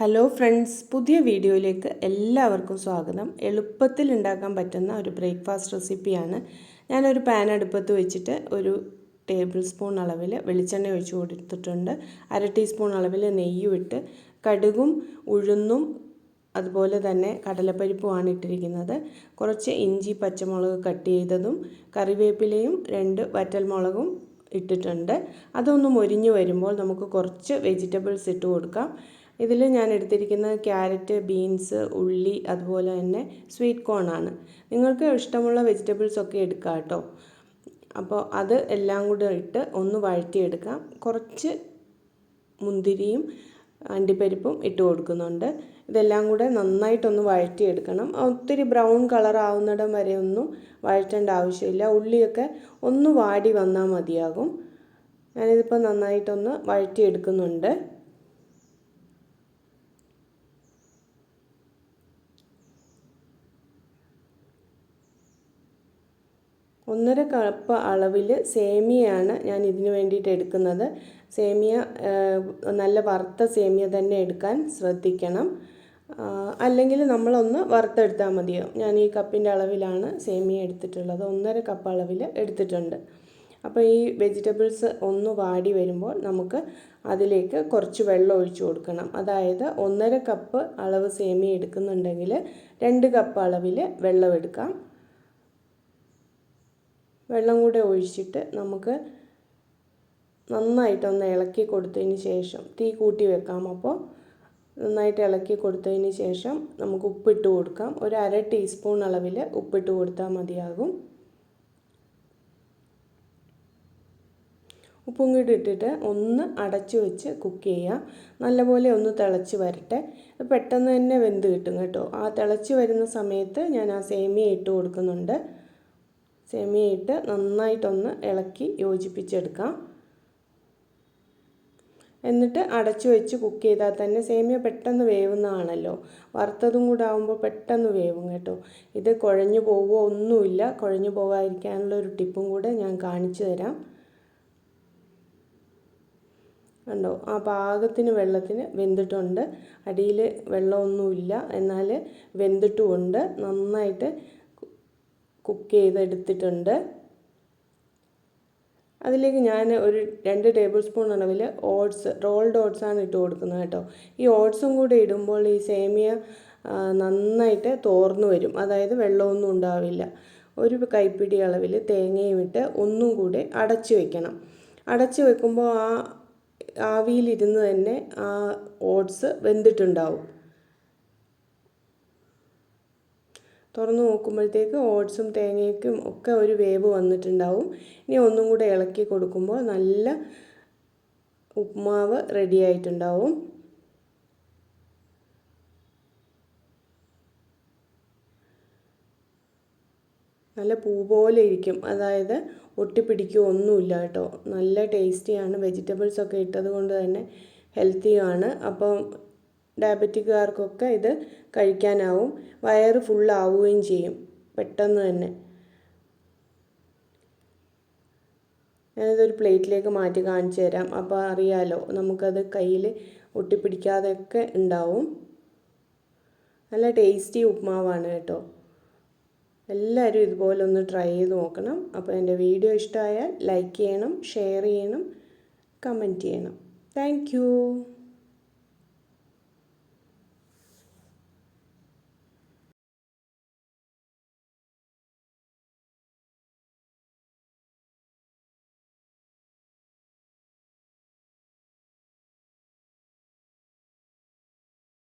Hello friends പുതിയ വീഡിയോയിലേക്ക് എല്ലാവർക്കും സ്വാഗതം. എളുപ്പത്തിൽ ഉണ്ടാക്കാൻ പറ്റുന്ന ഒരു ബ്രേക്ക്ഫാസ്റ്റ് റെസിപ്പിയാണ് ഞാനൊരു പാൻ അടുപ്പത്ത് വെച്ചിട്ട് ഒരു ടേബിൾ സ്പൂൺ അളവിൽ വെളിച്ചെണ്ണ ഒഴിച്ച് കൊടുത്തിട്ടുണ്ട്. അര ടീസ്പൂൺ അളവിൽ നെയ്യും ഇട്ട് കടുകും ഉഴുന്നും അതുപോലെ തന്നെ കടലപ്പരിപ്പുമാണ് ഇട്ടിരിക്കുന്നത്. കുറച്ച് ഇഞ്ചി പച്ചമുളക് കട്ട് ചെയ്തതും കറിവേപ്പിലയും രണ്ട് വറ്റൽമുളകും ഇട്ടിട്ടുണ്ട്. അതൊന്നും മൊരിഞ്ഞു വരുമ്പോൾ നമുക്ക് കുറച്ച് വെജിറ്റബിൾസ് ഇട്ട് കൊടുക്കാം. ഇതിൽ ഞാൻ എടുത്തിരിക്കുന്നത് ക്യാരറ്റ് ബീൻസ് ഉള്ളി അതുപോലെ തന്നെ സ്വീറ്റ് കോൺ ആണ്. നിങ്ങൾക്ക് ഇഷ്ടമുള്ള വെജിറ്റബിൾസ് ഒക്കെ എടുക്കാം കേട്ടോ. അപ്പോൾ അത് എല്ലാം കൂടെ ഇട്ട് ഒന്ന് വഴറ്റിയെടുക്കാം. കുറച്ച് മുന്തിരിയും അണ്ടിപ്പരിപ്പും ഇട്ട് കൊടുക്കുന്നുണ്ട്. ഇതെല്ലാം കൂടെ നന്നായിട്ടൊന്ന് വഴറ്റിയെടുക്കണം. ഒത്തിരി ബ്രൗൺ കളർ ആവുന്നിടം വരെ ഒന്നും വഴറ്റേണ്ട ആവശ്യമില്ല. ഉള്ളിയൊക്കെ ഒന്ന് വാടി വന്നാൽ മതിയാകും. ഞാനിതിപ്പോൾ നന്നായിട്ടൊന്ന് വഴറ്റിയെടുക്കുന്നുണ്ട്. ഒന്നര കപ്പ് അളവിൽ സേമിയയാണ് ഞാൻ ഇതിന് വേണ്ടിയിട്ട് എടുക്കുന്നത്. സേമിയ നല്ല വറുത്ത സേമിയ തന്നെ എടുക്കാൻ ശ്രദ്ധിക്കണം. അല്ലെങ്കിൽ നമ്മളൊന്ന് വറുത്തെടുത്താൽ മതിയോ? ഞാൻ ഈ കപ്പിന്റെ അളവിലാണ് സേമിയ എടുത്തിട്ടുള്ളത്. ഒന്നര കപ്പ് അളവിൽ എടുത്തിട്ടുണ്ട്. അപ്പോൾ ഈ വെജിറ്റബിൾസ് ഒന്ന് വാടി വരുമ്പോൾ നമുക്ക് അതിലേക്ക് കുറച്ച് വെള്ളം ഒഴിച്ചു കൊടുക്കണം. അതായത് ഒന്നര കപ്പ് അളവ് സേമിയ എടുക്കുന്നുണ്ടെങ്കിൽ രണ്ട് കപ്പ് അളവിൽ വെള്ളം എടുക്കാം. വെള്ളം കൂടെ ഒഴിച്ചിട്ട് നമുക്ക് നന്നായിട്ടൊന്ന് ഇളക്കി കൊടുത്തതിന് ശേഷം തീ കൂട്ടി വെക്കാം. അപ്പോൾ നന്നായിട്ട് ഇളക്കി കൊടുത്തതിന് ശേഷം നമുക്ക് ഉപ്പിട്ട് കൊടുക്കാം. ഒരു അര ടീസ്പൂൺ അളവിൽ ഉപ്പിട്ട് കൊടുത്താൽ മതിയാകും. ഉപ്പും കൂടി ഇട്ടിട്ട് ഒന്ന് അടച്ചു വെച്ച് കുക്ക് ചെയ്യാം. നല്ലപോലെ ഒന്ന് തിളച്ച് വരട്ടെ. പെട്ടെന്ന് തന്നെ വെന്ത് കിട്ടും കേട്ടോ. ആ തിളച്ച് വരുന്ന സമയത്ത് ഞാൻ ആ സേമിയ ഇട്ട് കൊടുക്കുന്നുണ്ട്. സേമിയ ഇട്ട് നന്നായിട്ടൊന്ന് ഇളക്കി യോജിപ്പിച്ചെടുക്കാം. എന്നിട്ട് അടച്ചു വെച്ച് കുക്ക് ചെയ്താൽ തന്നെ സേമിയ പെട്ടെന്ന് വേവുന്നതാണല്ലോ. വറുത്തതും കൂടെ ആകുമ്പോൾ പെട്ടെന്ന് വേവും കേട്ടോ. ഇത് കുഴഞ്ഞു പോവുമോ ഒന്നുമില്ല. കുഴഞ്ഞു പോകാതിരിക്കാനുള്ള ഒരു ടിപ്പും കൂടെ ഞാൻ കാണിച്ചു തരാം. കണ്ടോ? ആ പാകത്തിന് വെള്ളത്തിന് വെന്തിട്ടുണ്ട്. അടിയിൽ വെള്ളമൊന്നുമില്ല. എന്നാൽ വെന്തിട്ടുമുണ്ട്. നന്നായിട്ട് കുക്ക് ചെയ്തെടുത്തിട്ടുണ്ട്. അതിലേക്ക് ഞാൻ ഒരു രണ്ട് ടേബിൾ സ്പൂൺ അളവിൽ ഓട്സ് റോൾഡ് ഓട്സാണ് ഇട്ട് കൊടുക്കുന്നത് കേട്ടോ. ഈ ഓട്സും കൂടെ ഇടുമ്പോൾ ഈ സേമിയ നന്നായിട്ട് തോർന്നു വരും. അതായത് വെള്ളമൊന്നും ഉണ്ടാവില്ല. ഒരു കൈപ്പിടി അളവിൽ തേങ്ങയും ഇട്ട് ഒന്നും കൂടി അടച്ചു വെക്കണം. അടച്ചു വെക്കുമ്പോൾ ആ ആവിയിലിരുന്ന് തന്നെ ആ ഓട്സ് വെന്തിട്ടുണ്ടാവും. തുറന്ന് നോക്കുമ്പോഴത്തേക്ക് ഓട്സും തേങ്ങയ്ക്കും ഒക്കെ ഒരു വേവ് വന്നിട്ടുണ്ടാവും. ഇനി ഒന്നും കൂടെ ഇളക്കി കൊടുക്കുമ്പോൾ നല്ല ഉപ്മാവ് റെഡി ആയിട്ടുണ്ടാവും. നല്ല പൂ പോലെ ഇരിക്കും. അതായത് ഒട്ടിപ്പിടിക്കുക ഒന്നുമില്ല കേട്ടോ. നല്ല ടേസ്റ്റിയാണ് വെജിറ്റബിൾസ് ഒക്കെ ഇട്ടത് കൊണ്ട് തന്നെ ഹെൽത്തിയാണ് അപ്പം ഡയബറ്റിക്കാർക്കൊക്കെ ഇത് കഴിക്കാനാവും. വയറ് ഫുള്ളാവുകയും ചെയ്യും. പെട്ടെന്ന് തന്നെ. ഞാനിതൊരു പ്ലേറ്റിലേക്ക് മാറ്റി കാണിച്ചു തരാം. അപ്പോൾ അറിയാലോ നമുക്കത് കയ്യിൽ ഒട്ടിപ്പിടിക്കാതെയൊക്കെ ഉണ്ടാവും. നല്ല ടേസ്റ്റി ഉപ്മാവാണ് കേട്ടോ. എല്ലാവരും ഇതുപോലെ ഒന്ന് ട്രൈ ചെയ്ത് നോക്കണം. അപ്പോൾ എന്റെ വീഡിയോ ഇഷ്ടമായാൽ ലൈക്ക് ചെയ്യണം ഷെയർ ചെയ്യണം കമന്റ് ചെയ്യണം. താങ്ക്